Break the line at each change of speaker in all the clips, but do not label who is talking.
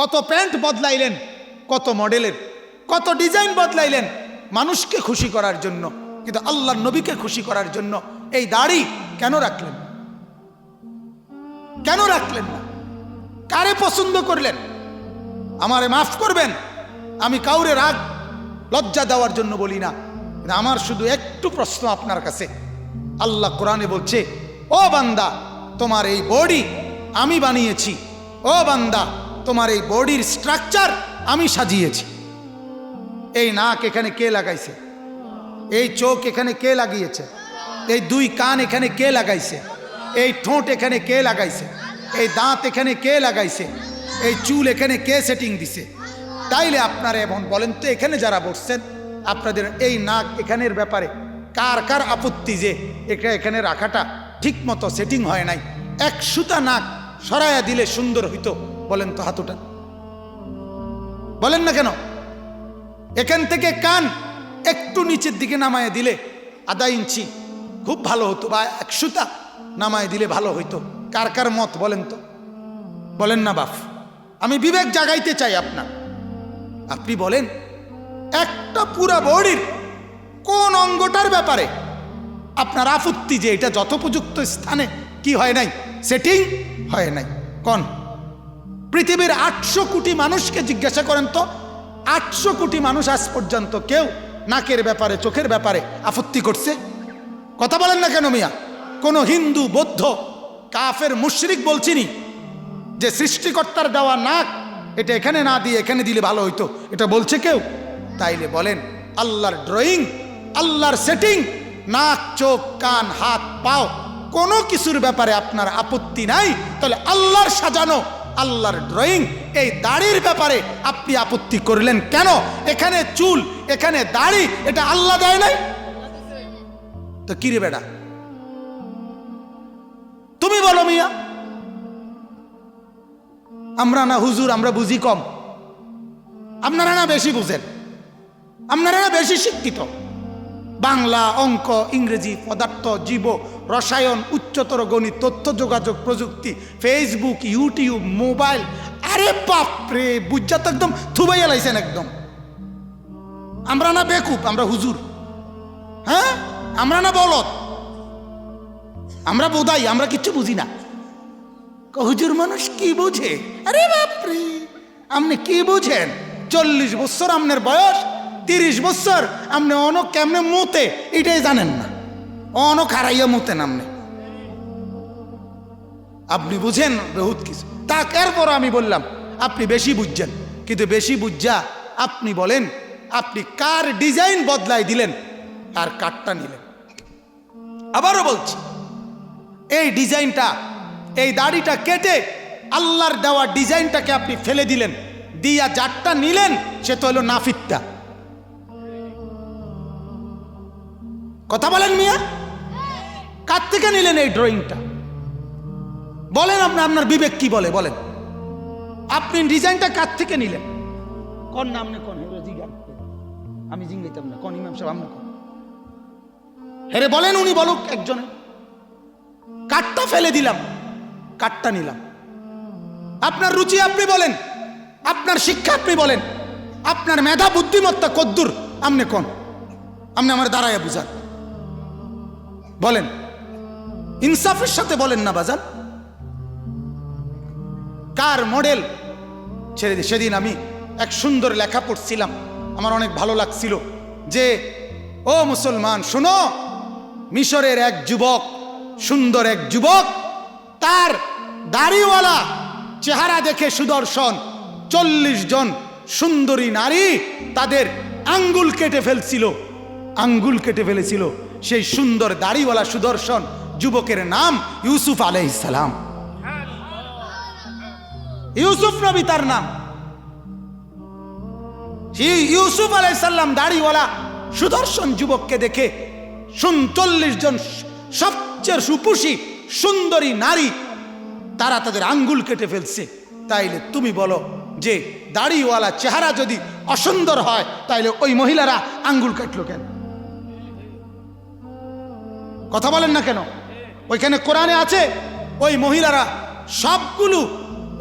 কত প্যান্ট বদলাইলেন, কত মডেলের, কত ডিজাইন বদলাইলেন মানুষকে খুশি করার জন্য, কিন্তু আল্লাহ নবীকে খুশি করার জন্য এই দাড়ি কেন রাখলেন? কেন রাখলেন না? কারে পছন্দ করলেন? আমারে মাফ করবেন? আমি কাউরে রাগ, লজ্জা দেওয়ার জন্য বলি না আমার শুধু একটু প্রশ্ন আপনার কাছে। আল্লাহ কোরআনে বলছে, ও বান্দা, তোমার এই বডি আমি বানিয়েছি। ও বান্দা তোমার এই বডির স্ট্রাকচার আমি সাজিয়েছি। এই নাক এখানে কে লাগাইছে? এই চোখ এখানে কে লাগিয়েছে? এই দুই কান এখানে কে লাগাইছে? এই ঠোঁট এখানে কে লাগাইছে? এই দাঁত এখানে কে লাগাইছে? এই চুল এখানে কে সেটিং দিছে? তাইলে আপনারা এমন বলেন তো, এখানে যারা বসছেন, আপনাদের এই নাক এখানের ব্যাপারে কার কার আপত্তি যে এটা এখানে রাখাটা ঠিক মতো সেটিং হয় নাই? এক সুতা নাক সরাইয়া দিলে সুন্দর হইতো। বলেন তো হাতুটা বলেন না কেন? এখান থেকে কান একটু নিচের দিকে নামায় দিলে আধা ইঞ্চি খুব ভালো হতো বা একশোটা নামায় দিলে ভালো হইতো। কার কার মত বলেন তো? বলেন না বাপ, আমি বিবেক জাগাইতে চাই আপনার। আপনি বলেন, একটা পুরা বডির কোন অঙ্গটার ব্যাপারে আপনার আপত্তি যে এটা যথোপযুক্ত স্থানে কি হয় নাই? সেটিং হয় নাই। কোন? পৃথিবীর আটশো কোটি মানুষকে জিজ্ঞাসা করেন তো, আটশো কোটি মানুষ আজ পর্যন্ত কেউ নাকের ব্যাপারে, চোখের ব্যাপারে আপত্তি করছে? কথা বলেন না কেন মিয়া? কোন হিন্দু, বৌদ্ধ, কাফের, মুশরিক বলছিনি যে সৃষ্টিকর্তার দেওয়া নাক এটা এখানে না দিয়ে এখানে দিলে ভালো হইতো? এটা বলছে কেউ? তাইলে বলেন, আল্লাহর ড্রয়িং আল্লাহর সেটিং নাক, চোখ, কান, হাত, পাও, কোনো কিছুর ব্যাপারে আপনার আপত্তি নাই? তাহলে আল্লাহর সাজানো আল্লাহর ড্রয়িং এই দাড়ির ব্যাপারে আপনি আপত্তি করলেন কেন? এখানে চুল, এখানে দাড়ি, এটা আল্লাহ দেয় নাই? তো কিরে বেটা? তুমি বলো মিয়া। আমরা না হুজুর, আমরা বুঝি কম। আপনারা না বেশি বুঝেন। আপনারা না বেশি শিক্ষিত। বাংলা, অঙ্ক, ইংরেজি, পদার্থ, জীব রসায়ন, উচ্চতর গণিত, তথ্য, যোগাযোগ, প্রযুক্তি ফেসবুক ইউটিউব মোবাইল, আরে বাপরে, বুঝা তো একদম থুবাইয়া লাইছেন একদম। আমরা না বেকুব, আমরা হুজুর। হ্যাঁ? আমরা না বলত আমরা বোধাই, আমরা কিচ্ছু বুঝি না। হুজুর মানুষ কি বুঝে? আরে বাপরে, আপনি কি বুঝেন? চল্লিশ বছর আপনার বয়স, তিরিশ বছর, আপনি অনক কেমনে মতে, এটাই জানেন না। অনক হারাইয়া মতেন আপনি আপনি বুঝেন বহুত কিছু। তা এরপর আমি বললাম, আপনি বেশি বুঝছেন, কিন্তু বেশি বুঝা আপনি বলেন, আপনি কার ডিজাইন বদলাই দিলেন আর কাঠটা নিলেন। আবারও বলছি, এই ডিজাইনটা, এই দাড়িটা কেটে আল্লাহর দেওয়া ডিজাইনটাকে আপনি ফেলে দিলেন, দিয়া যারটা নিলেন, সে তো হলো নাফিকটা। কথা বলেন মিয়া? কার থেকে নিলেন এই ড্রয়িংটা বলেন আপনি আপনার বিবেক কি বলে? বলেন। আপনি ডিজাইনটা কার থেকে নিলেন? কোন নাম নে কোন হেরো জিগান আমি জিঙ্গাইতাম না কোন ইমাম সাহেব আমরা কোন? হেরে বলেন উনি বলুক একজনে। কাঠটা ফেলে দিলাম কাঠটা নিলাম। আপনার রুচি আপনি বলেন আপনার শিক্ষা আপনি বলেন আপনার মেধা বুদ্ধিমত্তা কদ্দুর আপনি কোন? আপনি আমার দাঁড়ায় বুঝান। বলেন। ইনসাফের সাথে বলেন না বাজান। কার মডেল? ছেড়ে সেদিন আমি এক সুন্দর লেখা পড়ছিলাম। আমার অনেক ভালো লাগছিল যে, ও মুসলমান, শোনো, মিশরের এক যুবক, সুন্দর এক যুবক, তার দাড়িওয়ালা চেহারা দেখে সুদর্শন, চল্লিশ জন সুন্দরী নারী তাদের আঙ্গুল কেটে ফেলছিল, আঙ্গুল কেটে ফেলেছিল। সেই সুন্দর দাড়িওয়ালা সুদর্শন যুবকের নাম ইউসুফ আলাইসালাম ইউসুফ নবী তার নাম। ইউসুফ আলাইসাল্লাম দাড়িওয়ালা সুদর্শন যুবককে দেখে চল্লিশ জন সবচেয়ে সুপুষী, সুন্দরী নারী, তারা তাদের আঙ্গুল কেটে ফেলছে। তাইলে তুমি বলো যে দাড়িওয়ালা চেহারা যদি অসুন্দর হয়, তাইলে ওই মহিলারা আঙ্গুল কাটলো কেন? কথা বলেন না কেন? ওইখানে কোরআনে আছে, ওই মহিলারা সবগুলো,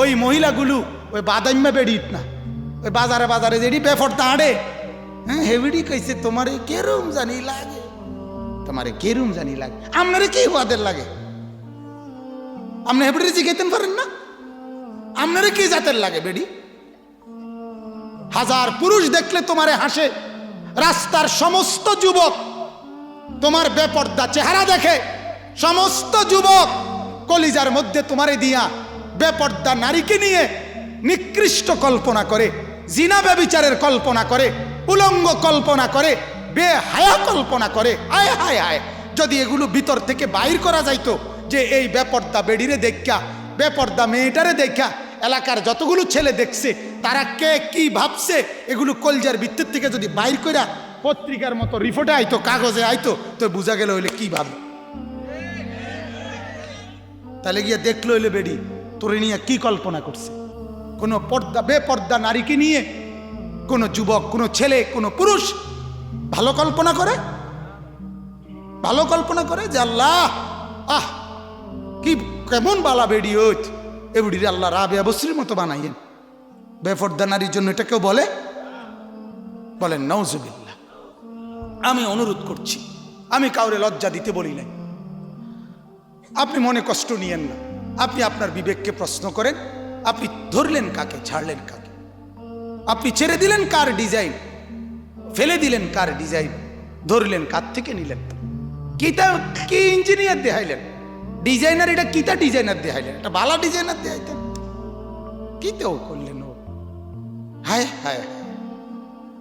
ওই মহিলাগুলো ওই বাদাইম্মা বেড়িত না। ওই বাজারে বাজারে যেটি বেফর দাঁড়ে হ্যাঁ হেবিডি কইছে, তোমার কেরম জানি লাগে, তোমারে কেরম জানি লাগে, আপনারে কি ওয়াদের লাগে? আপনি হেবিডি জিজ্ঞেতেন পারেন না? আপনারে কি জাতের লাগে বেডি? হাজার পুরুষ দেখলে তোমারে হাসে, রাস্তার সমস্ত যুবক তোমার বেপর্দা চেহারা দেখে সমস্ত যুবক কলিজার মধ্যে তোমারে দিয়া বেপর্দা নারীকে নিয়ে নিকৃষ্ট কল্পনা করে, জিনা ব্যবিচারের কল্পনা করে, উলঙ্গ কল্পনা করে, বেহায়া কল্পনা করে। আয় হায় হায়, যদি এগুলো ভিতর থেকে বাইর করা যাইতো যে এই বেপর্দা বেডিরে দেখা বেপর্দা মেয়েটারে দেখা এলাকার যতগুলো ছেলে দেখছে, তারা কে কি ভাবছে, এগুলো কলজার ভিত্তির থেকে যদি বাইর কইরা পত্রিকার মতো রিপোর্টে আইতো, কাগজে আইতো, তো বোঝা গেল হইলে কী ভাবে তাহলে গিয়ে দেখল হইলে বেডি, তোরে নিয়ে কি কল্পনা করছে? কোনো পর্দা, বেপর্দা নারীকে নিয়ে কোনো যুবক, কোনো ছেলে, কোনো পুরুষ ভালো কল্পনা করে? ভালো কল্পনা করে যে আল্লাহ, আহ, কি কেমন বালা বেডি ওইট এবিডির আল্লাহ রাবে বসরির মতো বানাইয়েন। বেফর্দা নারীর জন্য এটা কেউ বলে? বলেন নওজুবিল্লাহ আমি অনুরোধ করছি, আমি কাউরে লজ্জা দিতে বলি নাই। আপনি মনে কষ্ট নিয়েন না। আপনি আপনার বিবেককে প্রশ্ন করেন, আপনি ধরলেন কাকে, ছাড়লেন কাকে? আপনি ছেড়ে দিলেন কার ডিজাইন ফেলে দিলেন কার ডিজাইন ধরলেন কার থেকে নিলেন? কিতা, কি ইঞ্জিনিয়ার দেখাইলেন? ডিজাইনার এটা কিতা ডিজাইনার দেখাইলেন? এটা বালা ডিজাইনার দেখাইতেন। কিতেও করলেন ও? হায় হায়।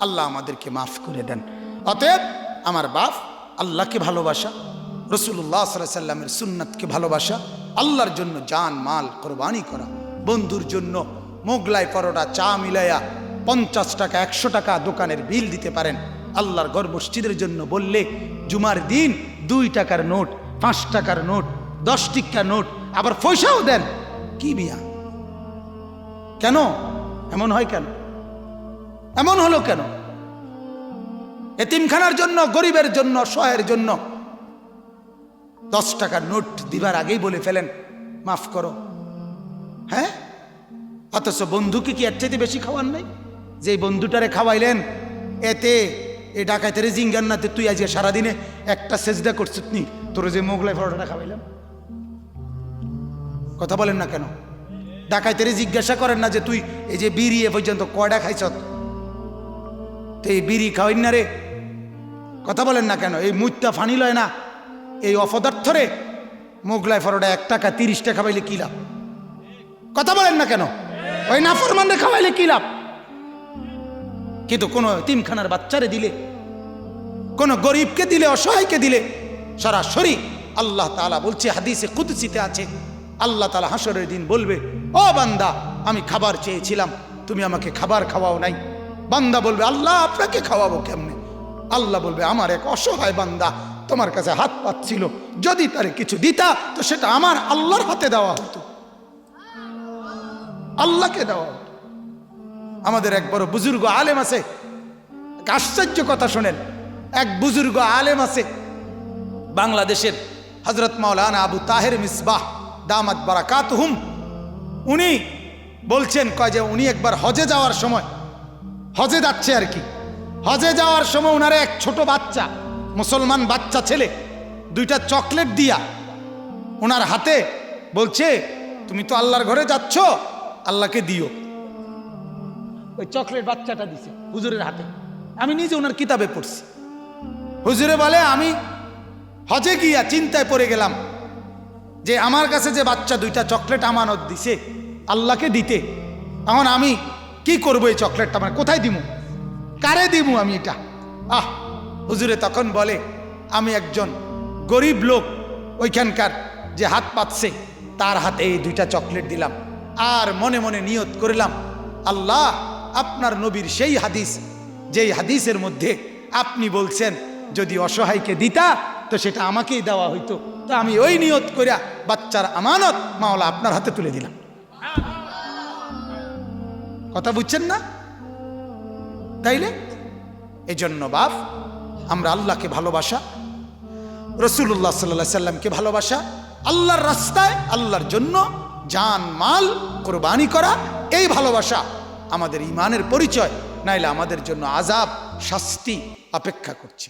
আল্লাহ আমাদেরকে মাফ করে দেন। অতএব আমার বাপ আল্লাহকে ভালোবাসা রসুল্লাহ সাল্লামের সুন্নাতকে ভালোবাসা, আল্লাহর জন্য জান, মাল, কোরবানি করা, বন্ধুর জন্য মোগলাই পরোটা, চা মিলাইয়া পঞ্চাশ টাকা, একশো টাকা দোকানের বিল দিতে পারেন। আল্লাহর গড় মসজিদের জন্য বললে, জুমার দিন দুই টাকার নোট, পাঁচ টাকার নোট, দশ টিকা নোট, আবার পয়সাও দেন। কি বিয়া কেন? এমন হয় কেন? এমন হলো কেন? এতিমখানার জন্য, গরিবের জন্য সহায়ের জন্য দশ টাকার নোট দিবার আগেই বলে ফেলেন, মাফ করো। হ্যাঁ? অথচ বন্ধুকে কি এর চাইতে বেশি খাওয়ান নাই? যে বন্ধুটারে খাওয়াইলেন, এতে এই ডাকাইতেরে জিঙ্গার নাতে তুই আজকে সারাদিনে একটা সেজদা করছিস নি, তোর যে মোগলাই পরোটাটা খাওয়াইলাম। কথা বলেন না কেন? ডাকাইতেরে জিজ্ঞাসা করেন না যে তুই এই যে বিড়ি এ পর্যন্ত কয়টা খাইছ তো এই বিড়ি খাওয়াই না রে। কথা বলেন না কেন? এই মুত্যা ফানি লয় না। এই অপদার্থরে মোগলাই ফরোটা এক টাকা তিরিশ টাকা খাওয়াইলে কি লাভ? কথা বলেন না কেন? ওই নাফরমানরে খাওয়াইলে কি লাভ? কিন্তু কোনো তিমখানার বাচ্চারে দিলে, কোনো গরিবকে দিলে, অসহায়কে দিলে সরাসরি আল্লাহ তাআলা বলছে, হাদিসে কুদসিতে আছে, আল্লাহ তালা হাসরের দিন বলবে, ও বান্দা, আমি খাবার চেয়েছিলাম, তুমি আমাকে খাবার খাওয়াও নাই। বান্দা বলবে, আল্লাহ, আপনাকে খাওয়াবো কেমনে? আল্লাহ বলবে, আমার এক অসহায় বান্দা তোমার কাছে হাত পাচ্ছিল যদি তারে কিছু দিতা, তো সেটা আমার আল্লাহর হাতে দেওয়া হতো। আল্লাহকে দেওয়া হতো। আমাদের এক বড় বুজুর্গ আলেম আছে। আশ্চর্য কথা শোনেন। এক বুজুর্গ আলেম আছে। বাংলাদেশের হজরত মাওলানা আবু তাহের মিসবাহ, দামাত বারাকাত হুম উনি বলছেন, কয় যে উনি একবার হজে যাওয়ার সময়, হজে যাচ্ছে আর কি। হজে যাওয়ার সময় ওনারে এক ছোট বাচ্চা মুসলমান বাচ্চা ছেলে দুইটা চকলেট দিয়া ওনার হাতে বলছে তুমি তো আল্লাহর ঘরে যাচ্ছ আল্লাহকে দিও। ওই চকলেট বাচ্চাটা দিছে হুজুরের হাতে। আমি নিজে ওনার কিতাবে পড়ছি। হুজুরে বলে আমি হজে গিয়া চিন্তায় পড়ে গেলাম যে আমার কাছে যে বাচ্চা দুইটা চকলেট আমানত দিছে আল্লাহকে দিতে। এখন আমি কি করব এই চকলেটটা? মানে কোথায় দিমু? কারে দিমু আমি এটা? আহ হুজুরে তখন বলে, আমি একজন গরিব লোক ওইখানকার যে হাত পাচ্ছে তার হাতে এই দুইটা চকলেট দিলাম আর মনে মনে নিয়ত করলাম, আল্লাহ আপনার নবীর সেই হাদিস, যেই হাদিসের মধ্যে আপনি বলছেন, যদি অসহায়কে দিতা, তো সেটা আমাকেই দেওয়া হইতো। তো আমি ওই নিয়ত করিয়া বাচ্চার আমানত মাওলা আপনার হাতে তুলে দিলাম। কথা বুঝছেন না? তাইলে? এজন্য বাপ আমরা আল্লাহকে ভালোবাসা রসুল্লাহ সাল্লা সাল্লামকে ভালোবাসা, আল্লাহর রাস্তায়, আল্লাহর জন্য জান, মাল, কোরবানি করা, এই ভালোবাসা আমাদের ইমানের পরিচয়, নাইলে আমাদের জন্য আজাব শাস্তি অপেক্ষা করছে।